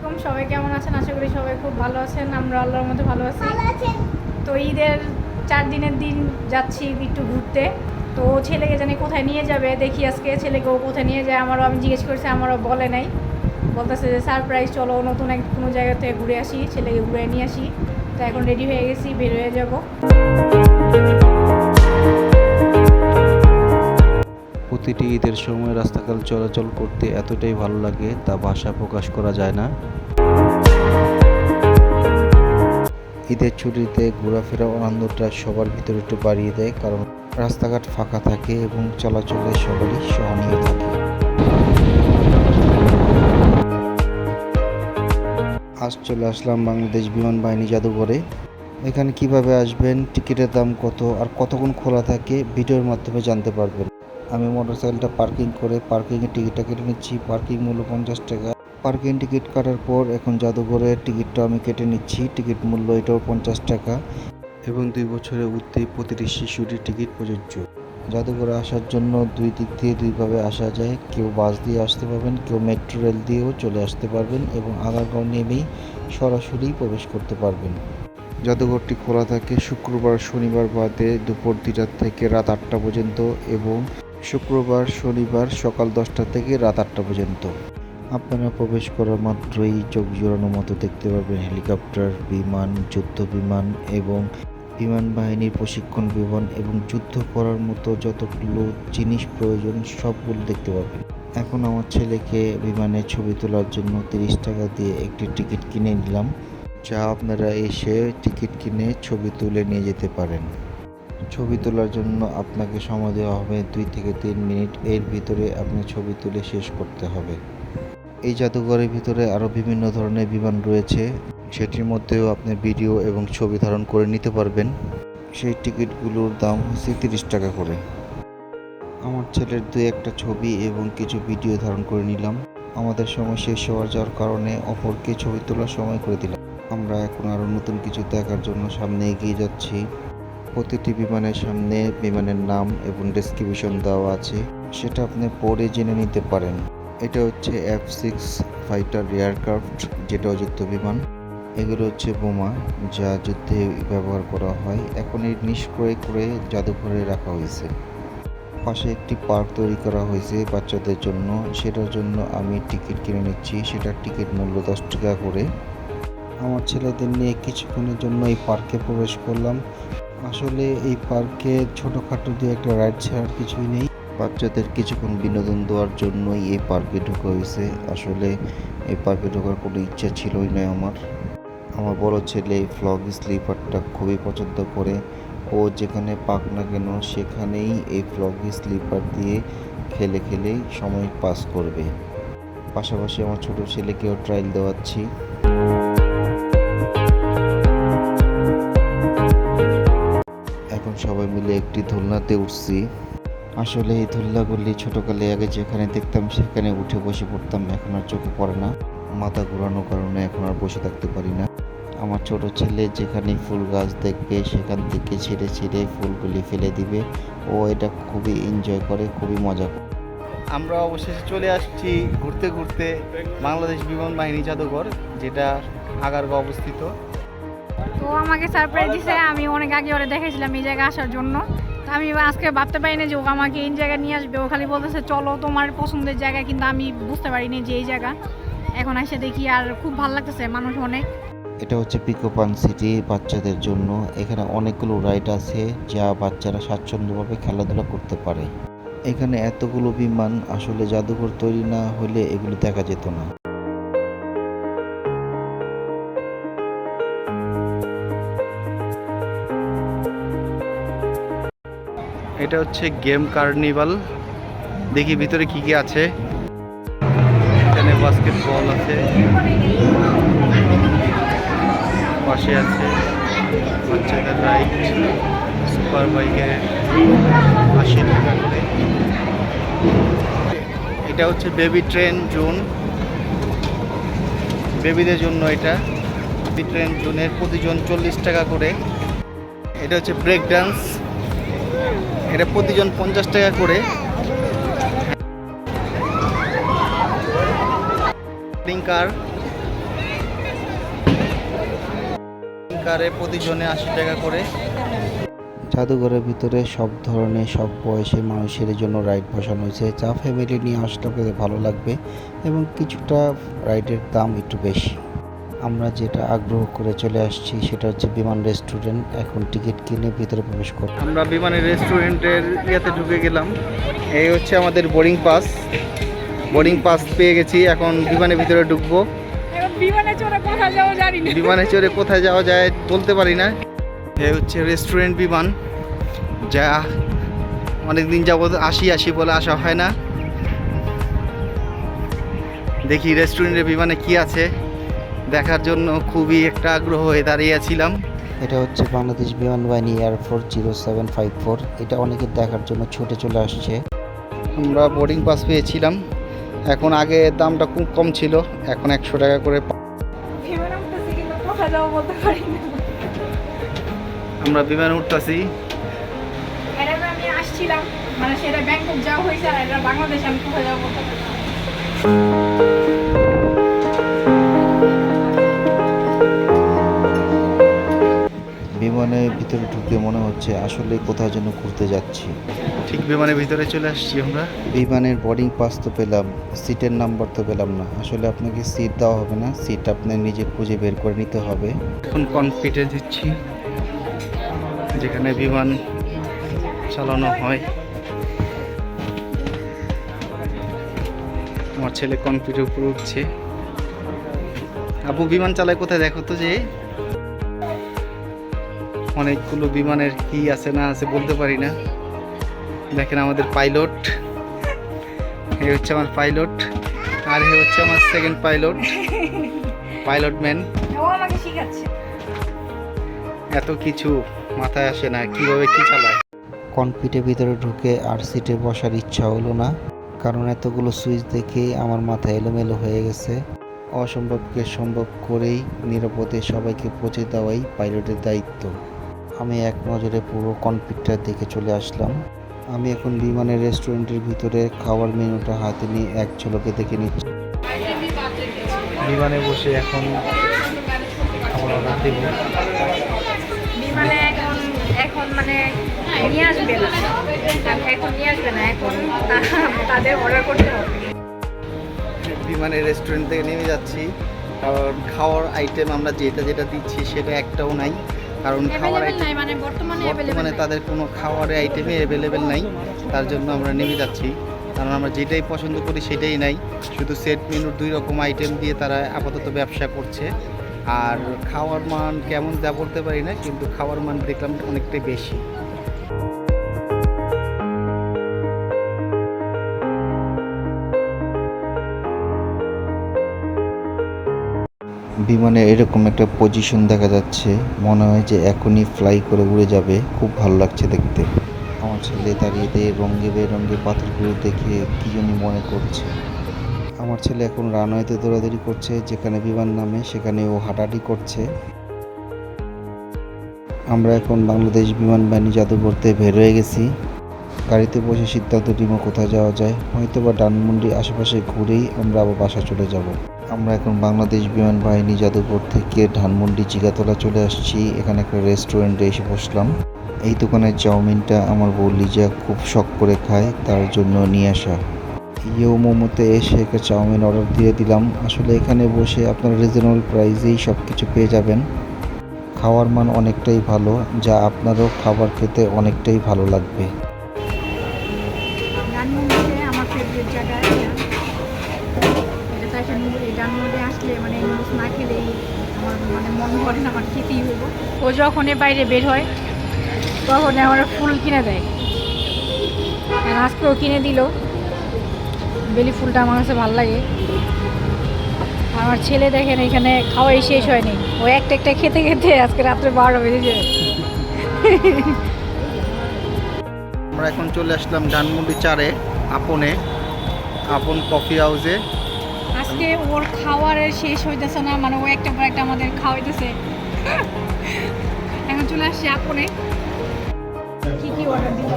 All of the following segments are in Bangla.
আলাইকুম। সবাই কেমন আছেন? আশা করি সবাই খুব ভালো আছেন। আমরা আল্লাহর মধ্যে ভালো আছি। তো ঈদের চার দিনের দিন যাচ্ছি একটু ঘুরতে। তো ছেলেকে জানি কোথায় নিয়ে যাবে? দেখি আজকে ছেলেকে ও কোথায় নিয়ে যায়। আমারও আমি জিজ্ঞেস করছি আমারও বলে নাই। বলতেছে যে সারপ্রাইজ চলো নতুন এক কোনো জায়গা থেকে ঘুরে আসি। ছেলেকে ঘুরে নিয়ে আসি। তো এখন রেডি হয়ে গেছি বের হয়ে যাব। প্রতিটি ঈদের সময় রাস্তাঘাট চলাচল করতে এতটাই ভালো লাগে, তা ভাষা প্রকাশ করা যায় না। ঈদের ছুটিতে ঘোরাফেরা আনন্দটা সবার ভিতরে একটু বাড়িয়ে দেয়, কারণ রাস্তাঘাট ফাঁকা থাকে এবং চলাচলে সবারই সহনীয় থাকে। আজ চলে আসলাম বাংলাদেশ বিমান বাহিনী জাদুঘরে। এখানে কীভাবে আসবেন, টিকিটের দাম কত, আর কতক্ষণ খোলা থাকে, ভিডিওর মাধ্যমে জানতে পারবেন। আমি মোটরসাইকেলটা পার্কিং করে পার্কিংয়ের টিকিটটা কেটে নিচ্ছি। পার্কিং মূল্য পঞ্চাশ টাকা। পার্কিং টিকিট কাটার পর এখন জাদুঘরের টিকিটটা আমি কেটে নিচ্ছি। টিকিট মূল্য এটাও পঞ্চাশ টাকা এবং দুই বছরের ঊর্ধ্বে প্রতিটি শিশুটির টিকিট প্রযোজ্য। জাদুঘরে আসার জন্য দুই দিক দিয়ে দুইভাবে আসা যায়। কেউ বাস দিয়ে আসতে পারবেন, কেউ মেট্রো রেল দিয়েও চলে আসতে পারবেন এবং আগারগাঁও নেমেই সরাসরি প্রবেশ করতে পারবেন। জাদুঘরটি খোলা থাকে শুক্রবার, শনিবার বাদে দুপুর দুইটার থেকে রাত আটটা পর্যন্ত এবং শুক্রবার, শনিবার সকাল দশটা থেকে রাত আটটা পর্যন্ত। আপনারা প্রবেশ করার মাত্রই চোখ জোড়ানোর মতো দেখতে পাবেন হেলিকপ্টার, বিমান, যুদ্ধ বিমান এবং বিমান বাহিনীর প্রশিক্ষণ বিমান এবং যুদ্ধ করার মতো যতগুলো জিনিস প্রয়োজন সবগুলো দেখতে পাবেন। এখন আমার ছেলেকে বিমানে ছবি তোলার জন্য তিরিশ টাকা দিয়ে একটি টিকিট কিনে নিলাম, যা আপনারা এসে টিকিট কিনে ছবি তুলে নিয়ে যেতে পারেন। ছবি তোলার জন্য আপনাকে সময় দেওয়া হবে দুই থেকে তিন মিনিট। এর ভিতরে আপনি ছবি তুলে শেষ করতে হবে। এই জাদুঘরের ভিতরে আরও বিভিন্ন ধরনের বিমান রয়েছে। সেটির মধ্যেও আপনি ভিডিও এবং ছবি ধারণ করে নিতে পারবেন। সেই টিকিটগুলোর দাম হচ্ছে তিরিশ টাকা করে। আমার ছেলের দু একটা ছবি এবং কিছু ভিডিও ধারণ করে নিলাম। আমাদের সময় শেষ হওয়ার যাওয়ার কারণে অপরকে ছবি তোলার সময় করে দিলাম। আমরা এখন আরও নতুন কিছু দেখার জন্য সামনে এগিয়ে যাচ্ছি। প্রতিটি বিমানের সামনে বিমানের নাম এবং ডেসক্রিপশন দেওয়া আছে। সেটা আপনি পরে জেনে নিতে পারেন। এটা হচ্ছে এফ সিক্স ফাইটার এয়ারক্রাফট যেটা যুদ্ধ বিমান। এগুলো হচ্ছে বোমা, যা যুদ্ধে ব্যবহার করা হয়। এখন এই নিষ্ক্রয় করে জাদুঘরে রাখা হয়েছে। পাশে একটি পার্ক তৈরি করা হয়েছে বাচ্চাদের জন্য। সেটার জন্য আমি টিকিট কিনে নিচ্ছি। সেটার টিকিট মূল্য দশ টাকা করে। আমার ছেলেদের নিয়ে কিছুক্ষণের জন্য এই পার্কে প্রবেশ করলাম। আসলে এই পার্কে ছোটোখাটো দিয়ে একটা রাইড ছাড়ার কিছুই নেই। বাচ্চাদের কিছুক্ষণ বিনোদন দেওয়ার জন্যই এই পার্কে ঢোকা হয়েছে। আসলে এই পার্কে ঢোকার কোনো ইচ্ছা ছিলই না আমার। আমার বড় ছেলে এই ফ্লগ স্লিপারটা খুবই পছন্দ করে। ও যেখানে পাক না কেন সেখানেই এই ফ্লগ স্লিপার দিয়ে খেলে খেলেই সময় পাস করবে। পাশাপাশি আমার ছোট ছেলেকেও ট্রায়াল দেওয়াচ্ছি। সবাই মিলে একটি দোলনাতে উঠছি। আসলে এই দোলনাগুলি ছোটোকালে আগে যেখানে দেখতাম সেখানে উঠে বসে পড়তাম, এখন আর চোখে পড়ে না। মাথা ঘোরানোর কারণে এখন আর বসে থাকতে পারি না। আমার ছোট ছেলে যেখানে ফুল গাছ দেখবে, সেখান থেকে ছিঁড়ে ছিঁড়ে ফুলগুলি ফেলে দিবে। ও এটা খুবই এনজয় করে, খুবই মজা করে। আমরা অবশেষে চলে আসছি ঘুরতে ঘুরতে বাংলাদেশ বিমান বাহিনী জাদুঘর, যেটা আগারগাঁও অবস্থিত। তো আমাকে সারপ্রাইজ দিছে আমি অনেক আগে ওরে দেখেছিলাম এই জায়গায় আসার জন্য। তো আমি আজকে ভাবতে পারিনি যে ও আমাকে এই জায়গায় নিয়ে আসবে। ও খালি বলতেছে চলো তোমার পছন্দের জায়গা কিন্তু আমি বুঝতে পারিনি যে এই জায়গা। এখন এসে দেখি আর খুব ভালো লাগতেছে মানুষ অনেক। এটা হচ্ছে পিকোপান সিটি বাচ্চাদের জন্য। এখানে অনেকগুলো রাইড আছে যা বাচ্চারা স্বাচ্ছন্দ্যভাবে খেলাধুলা করতে পারে। এখানে এতগুলো বিমান আসলে জাদুঘর তৈরি না হলে এগুলো দেখা যেত না। এটা হচ্ছে গেম কার্নিভাল। দেখি ভিতরে কি কি আছে। এখানে বাস্কেটবল আছে। পাশে আছে বাচ্চাদের রাইড সুপার বাইকে আশি টাকা করে। এটা হচ্ছে বেবি ট্রেন জোন বেবিদের জন্য এটা। বেবি ট্রেন জোনের প্রতিজন চল্লিশ টাকা করে। এটা হচ্ছে ব্রেক ডান্স এটা প্রতিজন পঞ্চাশ টাকা করে। কার প্রতিজনে আশি টাকা করে। জাদুঘরের ভিতরে সব ধরনের, সব বয়সের মানুষের জন্য রাইড বসানো হয়েছে। যা ফ্যামিলি নিয়ে আসলে ভালো লাগবে এবং কিছুটা রাইডের দাম একটু বেশি। আমরা যেটা আগ্রহ করে চলে আসছি সেটা হচ্ছে বিমান রেস্টুরেন্ট। এখন টিকিট কিনে ভিতরে প্রবেশ করব আমরা বিমানের রেস্টুরেন্টের ইয়েতে ঢুকে গেলাম। এই হচ্ছে আমাদের বোর্ডিং পাস। বোর্ডিং পাস পেয়ে গেছি। এখন বিমানের ভিতরে ঢুকবো। বিমানে চড়ে কোথায় যাব জানি না। বিমানে চড়ে কোথায় যাওয়া যায় বলতে পারি না। এই হচ্ছে রেস্টুরেন্ট বিমান। যা অনেক দিন যাবত আসি আসি বলে আসা হয় না। দেখি রেস্টুরেন্টের বিমানে কি আছে। দেখার জন্য খুবই একটা আগ্রহ হয়ে দাঁড়িয়েছিলাম। এটা হচ্ছে বাংলাদেশ বিমান বাহিনী air force zero seven five four এটা অনেকের দেখার জন্য ছুটে চলে আসছে। আমরা বোর্ডিং পাস পেয়েছিলাম। এখন আগে দামটা খুব কম ছিল। এখন একশো টাকা করে আমরা বিমানে উঠতেছি। আমি আসছিলাম। মানে সেটা ব্যাংকক যাওয়া হয়েছে আর এটা বাংলাদেশে আমি কোথায় যাব বিমানের ভিতরে ঢুকে মনে হচ্ছে আসলে কোথাও যেন ঘুরতে যাচ্ছি। ঠিক বিমানের ভিতরে চলে আসছি আমরা। বিমানের বোর্ডিং পাস তো পেলাম সিটের নাম্বার তো পেলাম না। আসলে আপনাকে সিট দেওয়া হবে না সিট আপনার নিজে খুঁজে বের করে নিতে হবে। এখন কনফিডেন্স দিচ্ছি যেখানে বিমান চালানো হয়। আমার ছেলে কনফিডের উপরে উঠছে। আপু বিমান চালায় কোথায়? দেখো তো যে অনেকগুলো বিমানের কি আছে না আছে বলতে পারি না। দেখেন আমাদের পাইলট। এ হচ্ছে আমার পাইলট। আর এ হচ্ছে আমার সেকেন্ড পাইলট। Pilot man. ও আমাকে শিখাচ্ছে। এত কিছু মাথায় আসে না কীভাবে কি চালায়। কনফিটের ভিতরে ঢুকে আর সিটে বসার ইচ্ছা হলো না। কারণ এতগুলো সুইচ দেখে আমার মাথা এলোমেলো হয়ে গেছে। অসম্ভবকে সম্ভব করেই নিরাপদে সবাইকে পৌঁছে দেওয়াই পাইলটের দায়িত্ব। আমি এক নজরে পুরো কনফিটটার দেখে চলে আসলাম। আমি এখন বিমানের রেস্টুরেন্টের ভিতরে খাওয়ার মেনুটা হাতে নিয়ে এক ঝলকে দেখে নিচ্ছি। বিমানে বসে এখন খাবার অর্ডার দেব। বিমানে এখন এখন মানে নিয়ে আসবে না। এখন নিয়ে আসবে না এখন। তাদের অর্ডার করতে হবে। বিমানের রেস্টুরেন্ট থেকে নেমে যাচ্ছি। কারণ খাওয়ার আইটেম আমরা যেটা যেটা দিচ্ছি সেটা একটাও নাই। কারণ খাওয়ার মানে বর্তমানে বর্তমানে তাদের কোনো খাওয়ারের আইটেমই অ্যাভেলেবেল নাই। তার জন্য আমরা নেমে যাচ্ছি। কারণ আমরা যেটাই পছন্দ করি সেটাই নাই। শুধু সেট মেনুর দুই রকম আইটেম দিয়ে তারা আপাতত ব্যবসা করছে। আর খাওয়ার মান কেমন যা বলতে পারি না কিন্তু খাওয়ার মান দেখলাম অনেকটাই বেশি। বিমানে এরকম একটা পজিশন দেখা যাচ্ছে। মনে হয় যে এখনই ফ্লাই করে উড়ে যাবে। খুব ভালো লাগছে দেখতে। আমার ছেলে দাঁড়িয়ে দিয়ে রঙে বেরঙে পাথরগুলো দেখে কি জানি মনে করছে। আমার ছেলে এখন রানওয়েতে দৌড়াদৌড়ি করছে, যেখানে বিমান নামে সেখানে ও হাঁটাহাঁটি করছে। আমরা এখন বাংলাদেশ বিমান বাহিনী জাদুঘরতে হয়ে গেছি। গাড়িতে বসে সিদ্ধান্ত নিব কোথায় যাওয়া যায়। হয়তো বা ডানমুন্ডি আশেপাশে ঘুরেই আমরা আবার বাসা চলে যাব। আমরা এখন বাংলাদেশ বিমান বাহিনী জাদুঘর থেকে ধানমন্ডি জিগাতলা চলে আসছি। এখানে একটা রেস্টুরেন্টে এসে বসলাম। এই দোকানের চাউমিনটা আমার বউ লিজা খুব শখ করে খায়, তার জন্য নিয়ে আসা। ইয়েও মোমোতে এসে একটা চাউমিন অর্ডার দিয়ে দিলাম। আসলে এখানে বসে আপনারা রিজনেবল প্রাইসেই সব কিছু পেয়ে যাবেন। খাওয়ার মান অনেকটাই ভালো, যা আপনারও খাবার খেতে অনেকটাই ভালো লাগবে ডানমন্ডিতে আমার ফেভারিট জায়গা এটা এটা তো একটা নুডল এই ডানমন্ডি আসলে মানে নুডলস না খেলেই আমার মানে মন করে না আমার খেতেই হইব ও যখন এ বাইরে বের হয় তখন আমার ফুল কিনে দেয়। আর আজকেও কিনে দিল। বেলি ফুলটা আমার কাছে ভালো লাগে। আমার ছেলে দেখেন এখানে খাওয়াই শেষ হয়নি। ও একটা একটা খেতে খেতে আজকে রাত্রে বারোটা বেজে যাবে আমরা এখন চলে আসলাম ধানমন্ডি চারে আপনে আপন কফি হাউসে আজকে ওর খাওয়ারের শেষ হইতেছে না মানে ও একটা পর একটা আমাদের খাওয়াইতেছে। এখন চলে আসছি আপনে কি কি অর্ডার দিল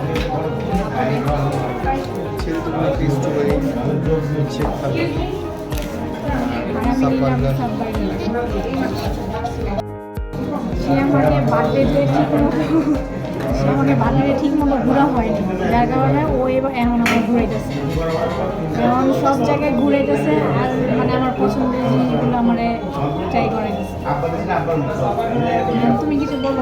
সে আমাকে বার্থডেতে আমাকে বার্থডে ঠিক মতো ঘোরা হয়নি। যার কারণে ও এবার এখন আমার ঘুরাইতেছে। এখন সব জায়গায় ঘুরাইতেছে আর মানে আমার পছন্দের জিনিসগুলো আমার ট্রাই করাইতেছে। তুমি কিছু বলো।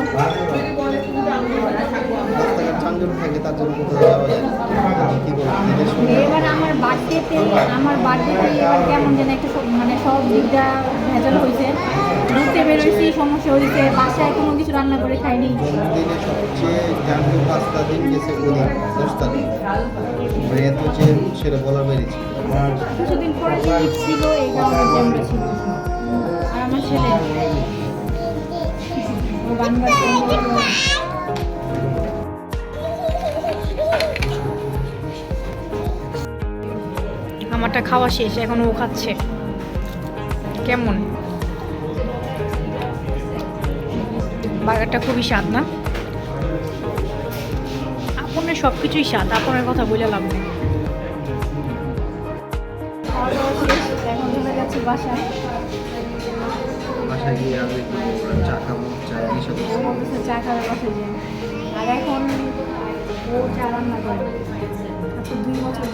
এবার আমার বার্থডেতে আমার বার্থডেতে এবার কেমন যেন একটা মানে সব দিকটা ভেজাল হয়েছে। ঘুরতে বেরোইছি সমস্যা হয়েছে বাসায় কোনো কিছু রান্না করে খাইনি। দিনে সবচেয়ে দিন গেছে মানে এত যে সেটা বলার বাইরে ছিল। কিছুদিন পরে ছিল এই কারণে জ্যামটা ছিল আর আমার ছেলে। আমারটা খাওয়া শেষ এখন ও খাচ্ছে। কেমন? বার্গারটা খুবই স্বাদ না আপনের সব কিছুই স্বাদ আপনের কথা বলে লাভ নেই। এখন চলে যাচ্ছি বাসায় বাসায় গিয়ে আগে চা খাব চা এসে চা খাবে বাসায় যে আর এখন ও চা রান্না করে। আজকে দুই বছর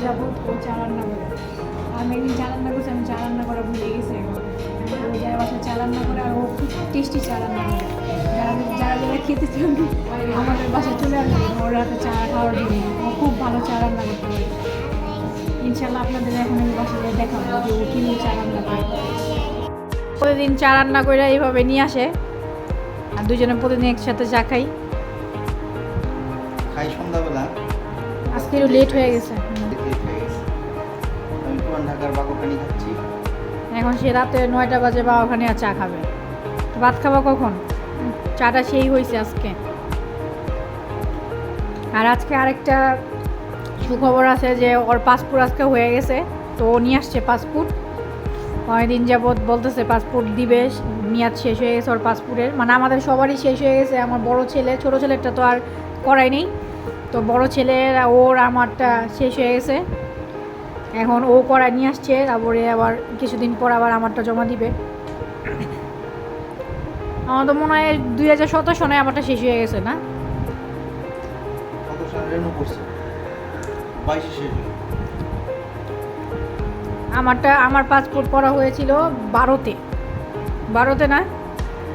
ও চা রান্না করে। আমি একদিন চা রান্না করছি আমি চা রান্না করা ভুলে গেছি এখন। ও যায় বাসায় চা রান্না করে আর ও খুব টেস্টি চা রান্না করে। যারা যারা যারা খেতে চান আমাদের বাসায় চলে ওর রাতে চা খাওয়ার জন্য। খুব ভালো চা রান্না করতে পারে। ইনশাল্লাহ আপনাদের এখন আমি বাসায় দেখাবো যে ও কীভাবে চা রান্না করে। প্রতিদিন চা রান্না করে এইভাবে নিয়ে আসে। আর দুজনে প্রতিদিন একসাথে চা খাই। খাই সন্ধ্যাবেলা। আজকে একটু লেট হয়ে গেছে। Late গেছে। আমি পুরান ঢাকার বাগোখানি খাচ্ছি। এখন সে রাতে নয়টা বাজে বা ওখানে আর চা খাবে। ভাত খাবা কখন? চাটা সেই হয়েছে আজকে। আর আজকে আরেকটা সুখবর আছে যে ওর পাসপোর্ট আজকে হয়ে গেছে, তো ও নিয়ে আসছে পাসপোর্ট অনেকদিন যাবৎ বলতেছে পাসপোর্ট দিবে, মেয়াদ শেষ হয়ে গেছে ওর পাসপোর্টের মানে আমাদের সবারই শেষ হয়ে গেছে, আমার বড় ছেলে, ছোট ছেলেরটা তো আর করাই নেই। তো বড় ছেলের, ওর, আমারটা শেষ হয়ে গেছে। এখন ও করা নিয়ে আসছে, তারপরে আবার কিছুদিন পর আবার আমারটা জমা দিবে। আমার তো মনে হয় দুই হাজার সতেরো সনে আমারটা শেষ হয়ে গেছে না। আমারটা আমার পাসপোর্ট করা হয়েছিল বারোতে। বারোতে না?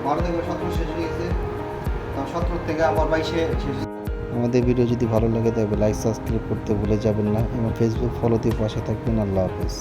বারো থেকে সতেরো শেষ হয়ে গেছে। সতেরো থেকে আবার বাইশে শেষ আমাদের ভিডিও যদি ভালো লাগে তবে লাইক সাবস্ক্রাইব করতে ভুলে যাবেন না। এবং ফেসবুক ফলো দিয়ে পাশে থাকবেন। আল্লাহ হাফেজ।